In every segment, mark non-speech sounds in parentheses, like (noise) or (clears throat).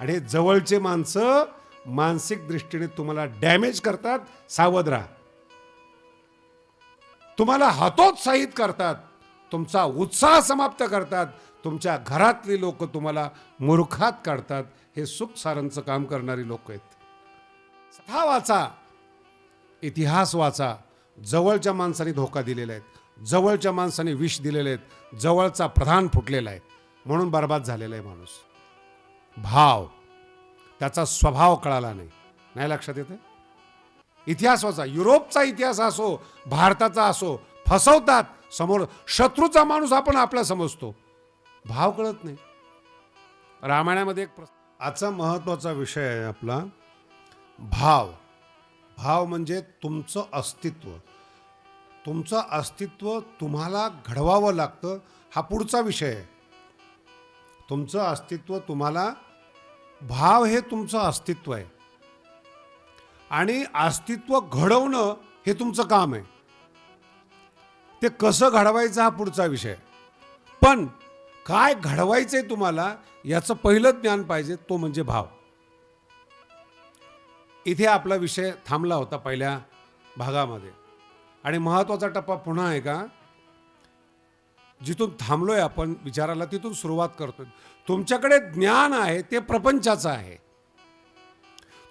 आणि हे जवळचे माणसं मानसिक दृष्टीने तुम्हाला डॅमेज करतात सावध राहा. तुम्हाला हतोत्साहित करतात तुमचा उत्साह समाप्त करतात तुमच्या घरातली लोक तुम्हाला मूर्खात काढतात. हे सुखसारांचं काम करणारी लोक आहेत. कथा वाचा इतिहास वाचा. जवळच्या माणसाने धोका दिलेला आहे. जवळच्या माणसाने विष दिलेले आहेत जवळचा प्रधान फुटलेला आहे. म्हणून बर्बाद झालेला आहे माणूस. भाव. त्याचा स्वभाव कळाला नाही. नाही लक्षात येते इतिहास वाचा. युरोपचा इतिहास असो भारताचा असो फसवतात समोर. शत्रूचा माणूस आपण आपला समजतो. भाव कळत नाही. रामायणामध्ये एक आजचा महत्त्वाचा विषय आहे आपला. भाव. भाव म्हणजे तुमचं अस्तित्व. तुमचं अस्तित्व तुम्हाला घडवावं लागतं. हा पुढचा विषय आहे. तुमचं अस्तित्व तुम्हाला भाव हे तुमचं अस्तित्व आहे. आणि अस्तित्व घडवणं हे तुमचं काम आहे. ते कसं घडवायचं हा पुढचा विषय पण काय घडवायचं आहे तुम्हाला याचं पहिलं ज्ञान पाहिजे तो म्हणजे भाव. इथे आपला विषय थांबला होता पहिल्या भागामध्ये. आणि महत्त्वाचा टप्पा पुन्हा आहे का? जिथून थांबलोय आपण विचाराला तिथून सुरुवात करतोय. तुमच्याकडे ज्ञान आहे ते प्रपंचाचं आहे.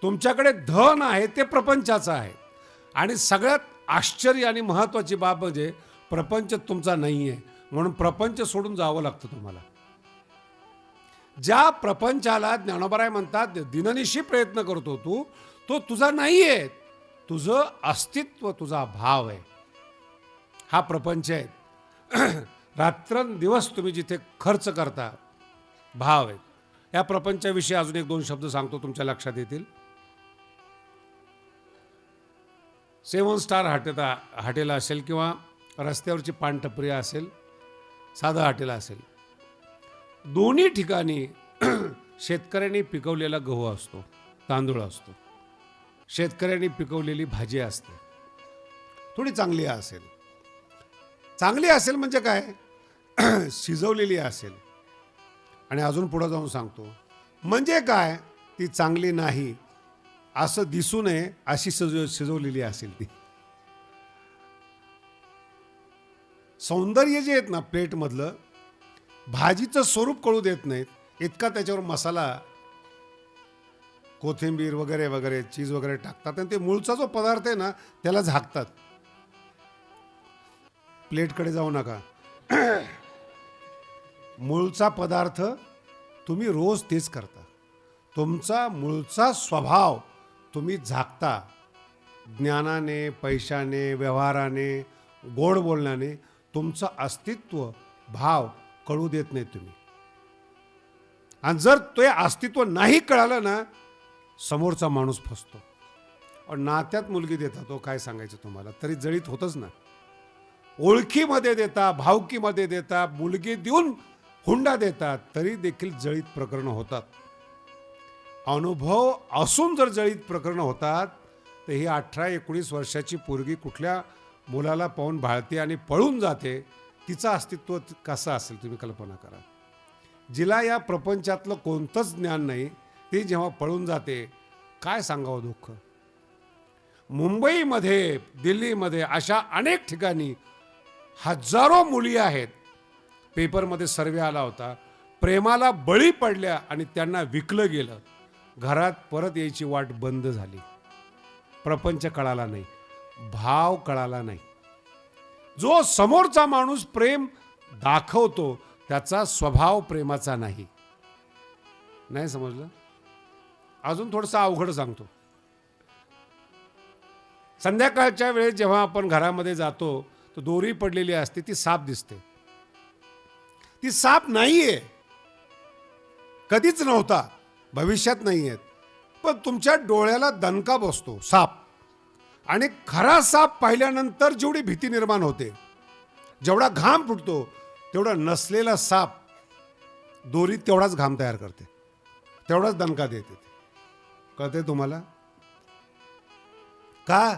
तुमच्याकडे धन आहे ते प्रपंचाचं आहे. आणि सगळ्यात आश्चर्य आणि महत्त्वाची बाब म्हणजे प्रपंच तुमचा नाही आहे म्हणून प्रपंच सोडून जावं लागतं तुम्हाला. ज्या प्रपंचाला ज्ञानोबराय म्हणतात दिननिशी प्रयत्न करतो तू तो तुझा नाही आहे तुझं अस्तित्व तुझा भाव आहे. हा प्रपंच आहे. रात्रंदिवस तुम्ही जिथे खर्च करता भाव आहेत या प्रपंचाविषयी अजून एक दोन शब्द सांगतो तुमच्या लक्षात येतील. सेवन स्टार हॉटेल हॉटेल असेल किंवा रस्त्यावरची पानटपरी असेल साधं हॉटेल असेल. दोन्ही ठिकाणी (clears throat) शेतकऱ्यांनी पिकवलेला गहू असतो तांदूळ असतो. शेतकऱ्यांनी पिकवलेली भाजी असते. थोडी चांगली असेल. चांगली असेल म्हणजे काय? (clears throat) शिजवलेली असेल. आणि अजून पुढं जाऊन सांगतो. म्हणजे काय? ती चांगली नाही. असं दिसू नये अशी सजव शिजवलेली असेल ती. सौंदर्य जे आहेत ना प्लेटमधलं भाजीचं स्वरूप कळू देत नाहीत. इतका त्याच्यावर मसाला कोथिंबीर वगैरे वगैरे चीज वगैरे टाकतात आणि ते मूळचा जो पदार्थ आहे ना त्याला झाकतात. प्लेटकडे जाऊ नका. मूळचा पदार्थ तुम्ही रोज तेच करता. तुमचा मूळचा स्वभाव तुम्ही झाकता. ज्ञानाने पैशाने व्यवहाराने गोड बोलण्याने तुमचं अस्तित्व भाव कळू देत नाही तुम्ही. आणि जर ते अस्तित्व नाही कळालं ना समोरचा माणूस फसतो. नात्यात मुलगी देता तो काय सांगायचं तुम्हाला? तरी जळीत होतच ना. ओळखीमध्ये देता भावकीमध्ये देता मुलगी देऊन हुंडा देतात तरी देखील जळीत प्रकरणं होतात. अनुभव असून जर जळीत प्रकरणं होतात तर ही अठरा एकोणीस वर्षाची पोरगी कुठल्या मुलाला पाहून भाळते आणि पळून जाते तिचं अस्तित्व कसं असेल तुम्ही कल्पना करा. जिला या प्रपंचातलं कोणतंच ज्ञान नाही ती जेव्हा पळून जाते काय सांगावं दुःख? मुंबईमध्ये दिल्लीमध्ये अशा अनेक ठिकाणी हजारो मुली आहेत पेपरमध्ये सर्वे आला होता. प्रेमाला बळी पडल्या आणि त्यांना विकलं गेलं. घरात परत यायची वाट बंद झाली. प्रपंच कळाला नाही. भाव कळाला नाही. जो समोरचा माणूस प्रेम दाखवतो त्याचा स्वभाव प्रेमाचा नाही. नाही समजलं? अजून थोडंसं अवघड सांगतो. संध्याकाळच्या वेळेस जेव्हा आपण घरामध्ये जातो तर दोरी पडलेली असते ती साप दिसते. ती साप नाहीये. कधीच नव्हता. भविष्यात नाही आहेत पण तुमच्या डोळ्याला दणका बसतो साप. आणि खरा साप पाहिल्यानंतर जेवढी भीती निर्माण होते जेवढा घाम फुटतो तेवढा नसलेला साप दोरीत तेवढाच घाम तयार करते. तेवढाच दणका देते कळते तुम्हाला? का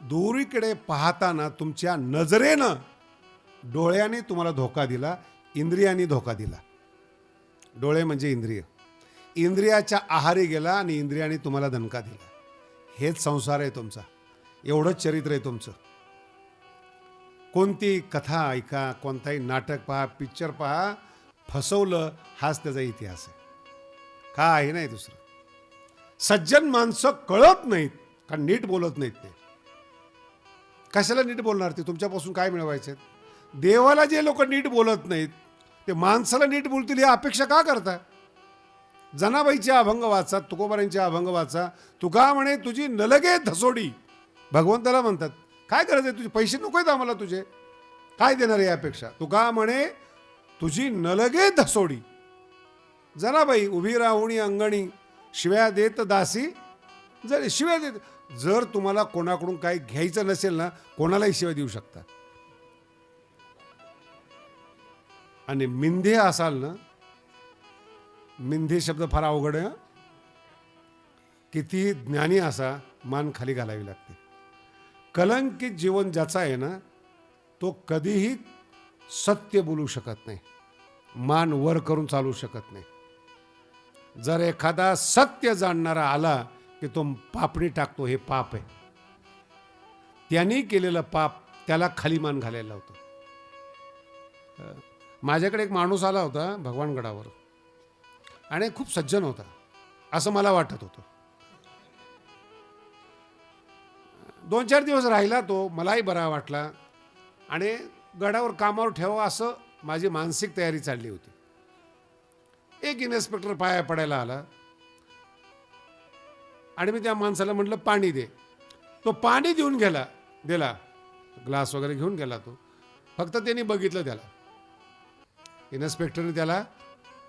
दोरीकडे पाहताना तुमच्या नजरेनं डोळ्याने तुम्हाला धोका दिला इंद्रियाने धोका दिला. डोळे म्हणजे इंद्रिय. इंद्रियाच्या आहारी गेला आणि इंद्रियाने तुम्हाला दणका दिला. हेच संसार आहे तुमचा. एवढंच चरित्र आहे तुमचं. कोणती कथा ऐका कोणताही नाटक पहा पिक्चर पहा फसवलं हाच त्याचा इतिहास आहे. काही नाही दुसरं? सज्जन माणसं कळत नाहीत कारण नीट बोलत नाहीत ते? कशाला नीट बोलणार ते? तुमच्यापासून काय मिळवायचे? देवाला जे लोक नीट बोलत नाहीत ते माणसाला नीट बोलतील ही अपेक्षा का करता जनाबाईचे अभंग वाचा तुकोबारांचे अभंग वाचा तुका म्हणे तुझी नलगे धसोडी. भगवंताला म्हणतात काय गरज आहे तुझे? पैसे नको आहेत आम्हाला तुझे. काय देणार आहे यापेक्षा तुका म्हणे तुझी नलगे धसोडी. जनाबाई उभी राहुणी अंगणी शिव्या देत दासी जर शिव्या देत जर तुम्हाला कोणाकडून काही घ्यायचं नसेल ना कोणालाही शिव्या देऊ शकता. आणि मिंधे असाल ना मिंधे शब्द फार अवघड आहे किती ज्ञानी असा मान खाली घालावी लागते. कलंकित जीवन ज्याचा आहे ना तो कधीही सत्य बोलू शकत नाही. मान वर करून चालू शकत नाही. जर एखादा सत्य जाणणारा आला की तो पापणी टाकतो हे पाप आहे. त्यांनी केलेलं पाप त्याला खाली मान घालायला होतं माझ्याकडे एक माणूस आला होता भगवानगडावर. आणि खूप सज्जन होता. असं मला वाटत होतं. दोन चार दिवस राहिला तो मलाही बरा वाटला. आणि गडावर कामावर ठेवा असं माझी मानसिक तयारी चालली होती. एक इन्स्पेक्टर पाया पडायला आला. आणि मी त्या माणसाला म्हटलं पाणी दे. तो पाणी देऊन गेला दिला. ग्लास वगैरे घेऊन गेला तो. फक्त त्यांनी बघितलं त्याला. इन्स्पेक्टरने त्याला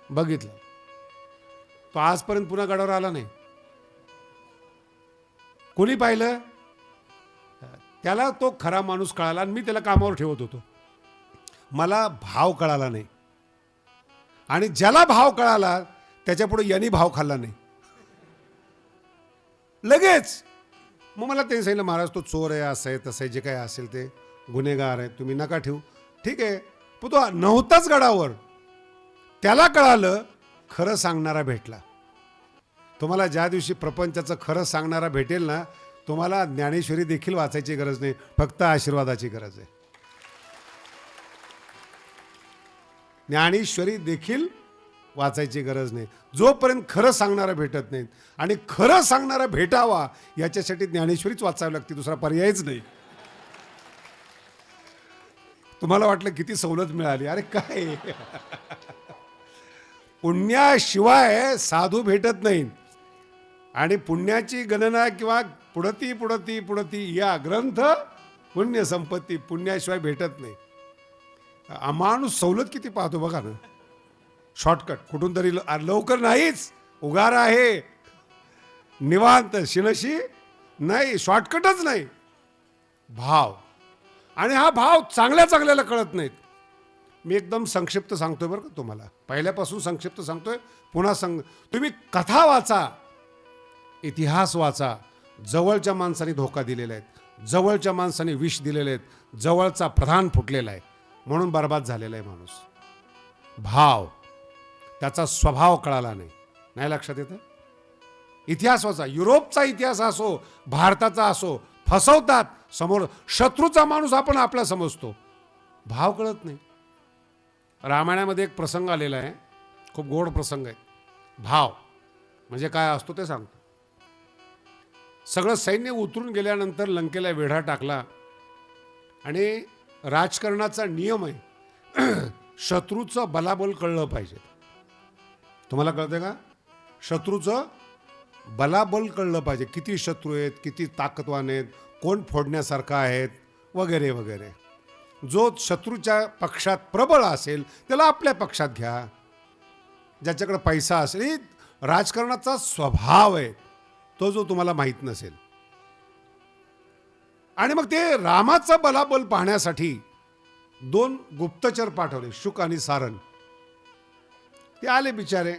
बघितलं. तो आजपर्यंत पुन्हा गडावर आला नाही. कोणी पाहिलं? त्याला तो खरा माणूस कळाला आणि मी त्याला कामावर ठेवत होतो. मला भाव कळाला नाही. आणि ज्याला भाव कळाला त्याच्यापुढे यांनी भाव खाल्ला नाही. लगेच! मग मला त्यांनी सांगितलं महाराज तो चोर आहे असं आहे तसं आहे जे काय असेल ते गुन्हेगार आहे तुम्ही नका ठेवू. ठीक आहे. पण तो नव्हताच गडावर. त्याला कळालं खरं सांगणारा भेटला. तुम्हाला ज्या दिवशी प्रपंचाचं खरं सांगणारा भेटेल ना तुम्हाला ज्ञानेश्वरी देखील वाचायची गरज नाही फक्त आशीर्वादाची गरज आहे. ज्ञानेश्वरी देखील वाचायची गरज नाही. जोपर्यंत खरं सांगणारा भेटत नाहीत आणि खरं सांगणारा भेटावा याच्यासाठी ज्ञानेश्वरीच वाचावी लागते दुसरा पर्यायच नाही. तुम्हाला वाटलं किती सवलत मिळाली? अरे काय? पुण्याशिवाय साधू भेटत नाही आणि पुण्याची गणना किंवा पुढती पुढती पुढती या ग्रंथ पुण्य संपत्ती पुण्याशिवाय भेटत नाही. अमाणूस सवलत किती पाहतो बघा ना. शॉर्टकट कुठून तरी लवकर नाहीच. उगार आहे. निवांत शिनशी नाही. शॉर्टकटच नाही. भाव. आणि हा भाव चांगल्या चांगल्याला कळत नाहीत. मी एकदम संक्षिप्त सांगतोय बरं का तुम्हाला. पहिल्यापासून संक्षिप्त सांगतोय. पुन्हा सांग तुम्ही कथा वाचा. इतिहास वाचा. जवळच्या माणसाने धोका दिलेला आहे. जवळच्या माणसाने विष दिलेले आहेत. जवळचा प्रधान फुटलेला आहे. म्हणून बर्बाद झालेला आहे माणूस. भाव. त्याचा स्वभाव कळाला नाही. नाही लक्षात येतं? इतिहास वाचा. युरोपचा इतिहास असो भारताचा असो फसवतात. समोर शत्रूचा माणूस आपण आपला समजतो. भाव कळत नाही. रामायणामध्ये एक प्रसंग आलेला आहे. खूप गोड प्रसंग आहे. भाव. म्हणजे काय असतो ते सांगतो. सगळं सैन्य उतरून गेल्यानंतर लंकेला वेढा टाकला. आणि राजकारणाचा नियम आहे. (clears throat) शत्रूचं बलाबल कळलं पाहिजे. तुम्हाला कळतंय का? शत्रूचं बलाबल कळलं पाहिजे. किती शत्रू आहेत किती ताकदवान आहेत कोण फोडण्यासारखा आहेत वगैरे वगैरे. जो शत्रूच्या पक्षात प्रबळ असेल त्याला आपल्या पक्षात घ्या. ज्याच्याकडे पैसा असेल हे राजकारणाचा स्वभाव आहे तो जो तुम्हाला माहीत नसेल. आणि मग ते रामाचा बलाबल पाहण्यासाठी दोन गुप्तचर पाठवले शुक आणि सारण ते आले बिचारे.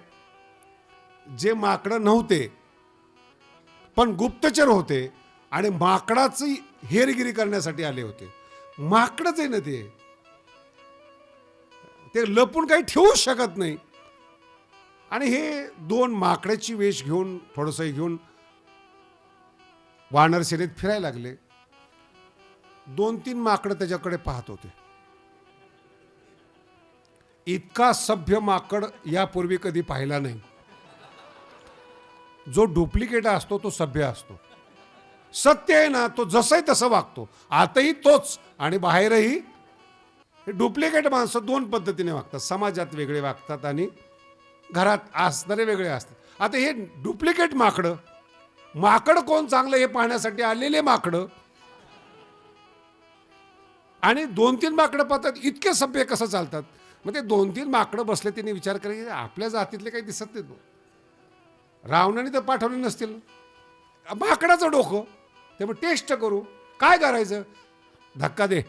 जे माकडं नव्हते पण गुप्तचर होते आणि माकडाची हेरगिरी करण्यासाठी आले होते. माकडच आहे ना ते? ते लपून काही ठेवूच शकत नाही. आणि हे दोन माकड्याची वेश घेऊन थोडंसं घेऊन वानर सेनेत फिरायला लागले. दोन तीन माकडं त्याच्याकडे पाहत होते. इतका सभ्य माकड यापूर्वी कधी पाहिला नाही. जो डुप्लिकेट असतो तो सभ्य असतो. सत्य आहे ना तो जसंही तसं वागतो. आताही तोच आणि बाहेरही हे डुप्लिकेट माणसं दोन पद्धतीने वागतात. समाजात वेगळे वागतात आणि घरात असणारे वेगळे असतात. आता हे डुप्लिकेट माकडं माकड कोण चांगलं हे पाहण्यासाठी आलेले माकडं आणि दोन तीन माकडं पाहतात इतके सभ्य कसं चालतात? मग ते दोन तीन माकडं बसले त्यांनी विचार करे की आपल्या जातीतले काही दिसत नाहीत रावणाने तर पाठवले नसतील. माकडाचं डोकं. त्यामुळे मग टेस्ट करू. काय करायचं? धक्का दे.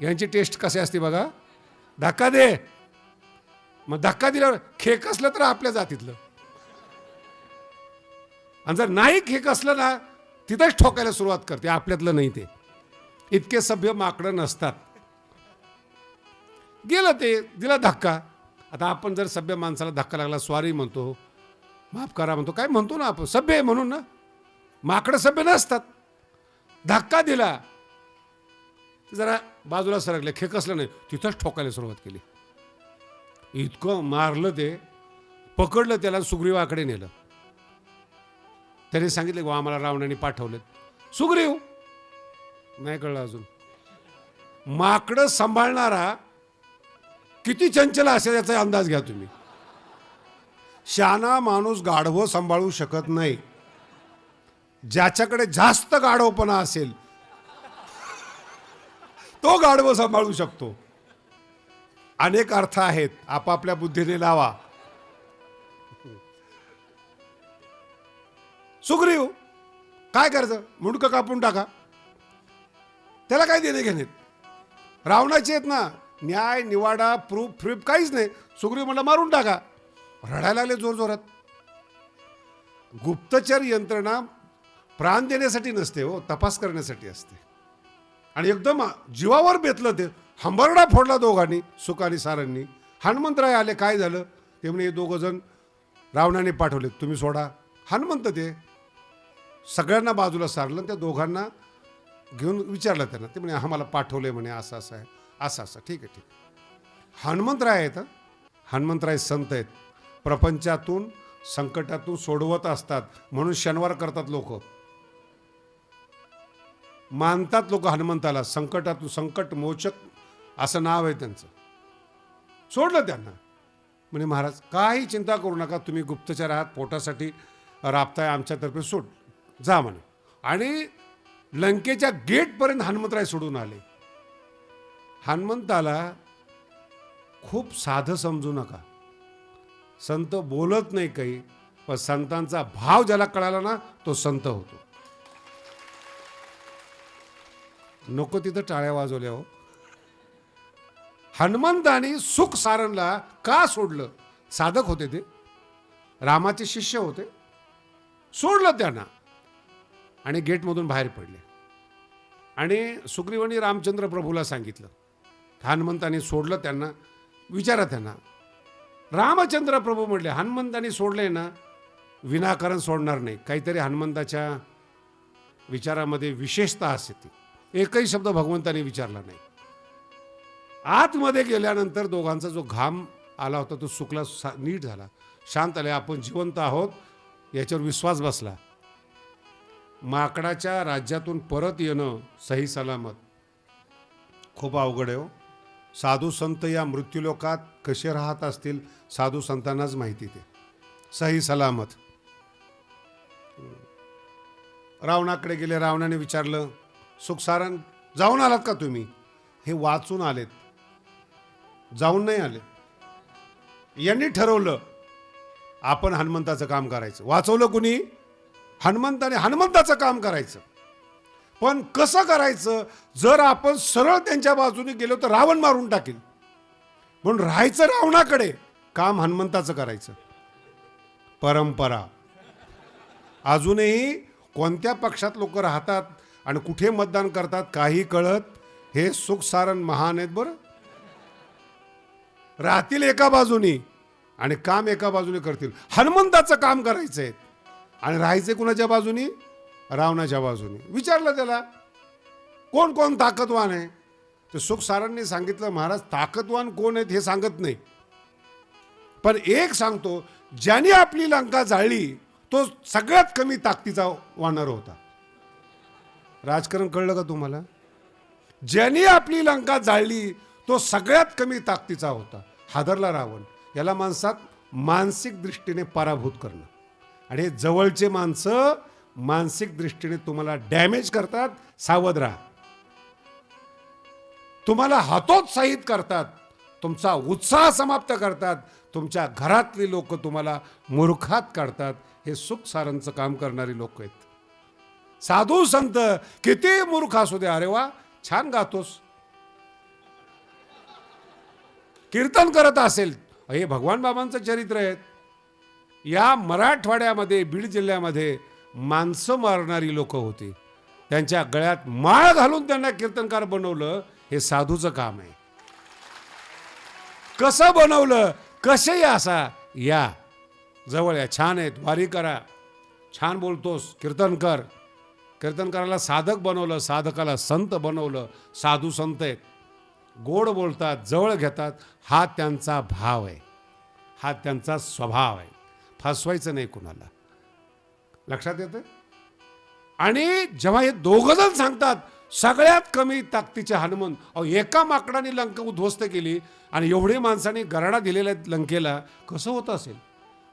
यांची टेस्ट कशी असते बघा. धक्का दे. मग धक्का दिल्यावर खेक असलं तर आपल्या जातीतलं. आणि जर नाही खेक असलं ना तिथंच ठोकायला सुरुवात करते. आपल्यातलं नाही ते. इतके सभ्य माकडं नसतात. गेलं ते दिला धक्का. आता आपण जर सभ्य माणसाला धक्का लागला स्वारी म्हणतो माफ करा म्हणतो काय म्हणतो ना आपण? सभ्य आहे म्हणून ना? माकडं सभ्य नसतात. धक्का दिला. जरा बाजूला सरकले खेकसलं नाही तिथंच ठोकायला सुरुवात केली. इतकं मारलं ते पकडलं त्याला सुग्रीवाकडे नेलं. त्याने सांगितलं की आम्हाला रावणाने पाठवलेत. सुग्रीव? नाही कळलं अजून. माकडं सांभाळणारा किती चंचल असेल याचा अंदाज घ्या तुम्ही. शाना माणूस गाढवं सांभाळू शकत नाही. ज्याच्याकडे जास्त गाढवपणा असेल तो गाढव सांभाळू शकतो. अनेक अर्थ आहेत आपापल्या बुद्धीने लावा. सुग्रीव काय करायचं मुंडकं कापून टाका. त्याला काय देणे घेणे रावणाचे आहेत ना न्याय निवाडा प्रूफ फ्रीप काहीच नाही. सुग्रीव म्हणला मारून टाका. रडायला लागले जोर जोरात गुप्तचर यंत्रणा प्राण देण्यासाठी नसते हो तपास करण्यासाठी असते. आणि एकदम जीवावर बेतलं ते हंबरडा फोडला दोघांनी सुखानी सारांनी हनुमंतराय आले काय झालं? ते म्हणे हे दोघं जण रावणाने पाठवले तुम्ही सोडा. हनुमंत ते सगळ्यांना बाजूला सारलं त्या दोघांना घेऊन विचारलं त्यांना. ते म्हणे आम्हाला पाठवले म्हणे असं असं आहे असं असं. ठीक आहे ठीक आहे. हनुमंतराय आहेत हनुमंतराय संत आहेत. प्रपंचातून संकटातून सोडवत असतात. म्हणून शनिवार करतात लोक. मानतात लोक हनुमंताला संकटातून संकट मोचक असं नाव आहे त्यांचं. सोडलं त्यांना. म्हणे महाराज काही चिंता करू नका तुम्ही गुप्तचर आहात पोटासाठी राबताय आमच्यातर्फे सोड. जा म्हणे. आणि लंकेच्या गेटपर्यंत हनुमंतराय सोडून आले. हनुमंताला खूप साधं समजू नका. संत बोलत नाही काही पण संतांचा भाव ज्याला कळाला ना तो संत होतो. नको तिथं टाळ्या वाजवल्या हो. हनुमंताने सुख सारणला का सोडलं? साधक होते ते. रामाचे शिष्य होते. सोडलं त्यांना. आणि गेटमधून बाहेर पडले. आणि सुग्रीवानी रामचंद्र प्रभूला सांगितलं. हनुमंताने सोडलं त्यांना. विचारा त्यांना. रामचंद्र प्रभू म्हटले हनुमंताने सोडले ना विनाकारण सोडणार नाही. काहीतरी हनुमंताच्या विचारामध्ये विशेषता असते ती. एकही शब्द भगवंताने विचारला नाही. आतमध्ये गेल्यानंतर दोघांचा जो घाम आला होता तो सुकला सा- नीट झाला. शांत आले आपण जिवंत आहोत याच्यावर विश्वास बसला. माकडाच्या राज्यातून परत येणं सही सलामत. खूप अवघड आहे हो. साधू संत या मृत्यूलोकात कसे राहत असतील साधू संतांनाच माहिती ते. सही सलामत. रावणाकडे गेले रावणाने विचारलं सुखसारण जाऊन आलात का तुम्ही? हे वाचून आलेत. जाऊन नाही आले यांनी ठरवलं आपण हनुमंताचं काम करायचं. वाचवलं कुणी? हनुमंताने हनुमंताचं काम करायचं. पण कसं करायचं? जर आपण सरळ त्यांच्या बाजूने गेलो तर रावण मारून टाकेल. पण राहायचं रावणाकडे काम हनुमंताचं करायचं. परंपरा. अजूनही कोणत्या पक्षात लोक राहतात? आणि कुठे मतदान करतात काही कळत हे सुखसारण महान आहेत बरं. राहतील एका बाजूनी आणि काम एका बाजूने करतील. हनुमंताचं काम करायचंय. आणि राहायचे कुणाच्या बाजूनी? रावणाच्या बाजूने. विचारलं त्याला कोण कोण ताकदवान आहे? तर सुखसारांनी सांगितलं महाराज ताकदवान कोण आहेत हे सांगत नाही. पण एक सांगतो ज्याने आपली लंका जाळली तो सगळ्यात कमी ताकदीचा वानर होता. राजकारण कळलं का तुम्हाला? ज्याने आपली लंका जाळली तो सगळ्यात कमी ताकदीचा होता हादरला रावण. याला माणसात मानसिक दृष्टीने पराभूत करणं. आणि जवळचे माणसं मानसिक दृष्टीने तुम्हाला डॅमेज करतात सावध राहा. तुम्हाला हतोत्साहित करतात तुमचा उत्साह समाप्त करतात तुमच्या घरातली लोक तुम्हाला मूर्खात काढतात. हे सुख सारांचं काम करणारी लोक आहेत. साधू संत किती मूर्ख असू दे. अरे वा छान गातोस. कीर्तन करत असेल. हे भगवान बाबांचं चरित्र आहे. या मराठवाड्यामध्ये बीड जिल्ह्यामध्ये माणसं मारणारी लोक होती. त्यांच्या गळ्यात माळ घालून त्यांना कीर्तनकार बनवलं हे साधूचं काम आहे. कसं बनवलं कसेही असा या. जवळ या छान आहेत वारी करा. छान बोलतोस कीर्तन कर. कीर्तनकाराला साधक बनवलं साधकाला संत बनवलं साधू संत आहेत. गोड बोलतात जवळ घेतात हा त्यांचा भाव आहे. हा त्यांचा स्वभाव आहे. फसवायचं नाही कुणाला. लक्षात येतं आणि जेव्हा हे दोघं जण सांगतात सगळ्यात कमी ताकदीचे हनुमान अहो एका माकडाने लंका उद्ध्वस्त केली आणि एवढी माणसाने गराडा दिलेल्या लंकेला कसं होत असेल?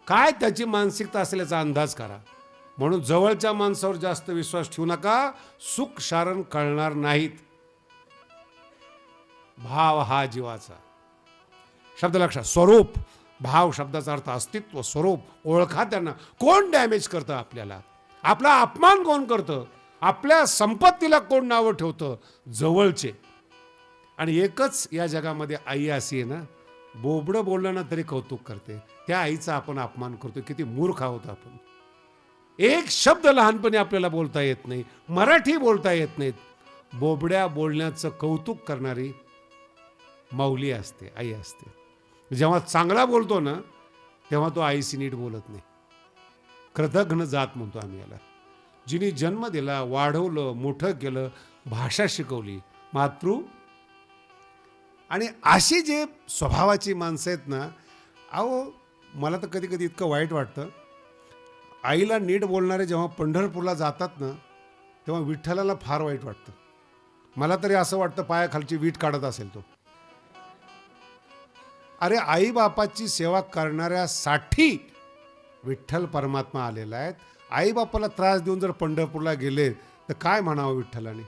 काय त्याची मानसिकता असेल याचा अंदाज करा. म्हणून जवळच्या माणसावर जास्त विश्वास ठेवू नका. सुख शारण कळणार नाहीत. भाव हा जीवाचा. शब्द लक्षात. स्वरूप. भाव शब्दाचा अर्थ अस्तित्व स्वरूप. ओळखा त्यांना. कोण डॅमेज करतं आपल्याला? आपला अपमान कोण करतं? आपल्या संपत्तीला कोण नावं ठेवतं? जवळचे. आणि एकच या जगामध्ये आई अशी आहे ना बोबडं बोललं ना तरी कौतुक करते. त्या आईचा आपण अपमान करतो किती मूर्ख आहोत आपण. एक शब्द लहानपणी आपल्याला बोलता येत नाही मराठी बोलता येत नाहीत. बोबड्या बोलण्याचं कौतुक करणारी माऊली असते आई असते. जेव्हा चांगला बोलतो ना तेव्हा तो आईशी नीट बोलत नाही. कृतघ्न जात म्हणतो आम्ही याला. जिने जन्म दिला वाढवलं मोठं केलं भाषा शिकवली मातृ. आणि अशी जे स्वभावाची माणसं आहेत ना अहो मला तर कधी कधी इतकं वाईट वाटतं. आईला नीट बोलणारे जेव्हा पंढरपूरला जातात ना तेव्हा विठ्ठलाला फार वाईट वाटतं. मला तरी असं वाटतं पायाखालची वीट काढत असेल तो. अरे आईबापाची सेवा करणाऱ्यासाठी विठ्ठल परमात्मा आलेला आहे. आईबापाला त्रास देऊन जर पंढरपूरला गेले तर काय म्हणावं विठ्ठलाने?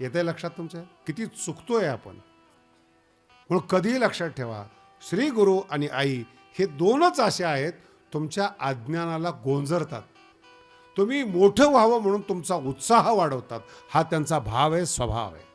येते लक्षात तुमच्या किती चुकतोय आपण. म्हणून कधीही लक्षात ठेवा श्री गुरु आणि आई हे दोनच असे आहेत तुमच्या अज्ञानाला गोंजरतात. तुम्ही मोठं व्हावं म्हणून तुमचा उत्साह वाढवतात. हा त्यांचा भाव आहे स्वभाव आहे.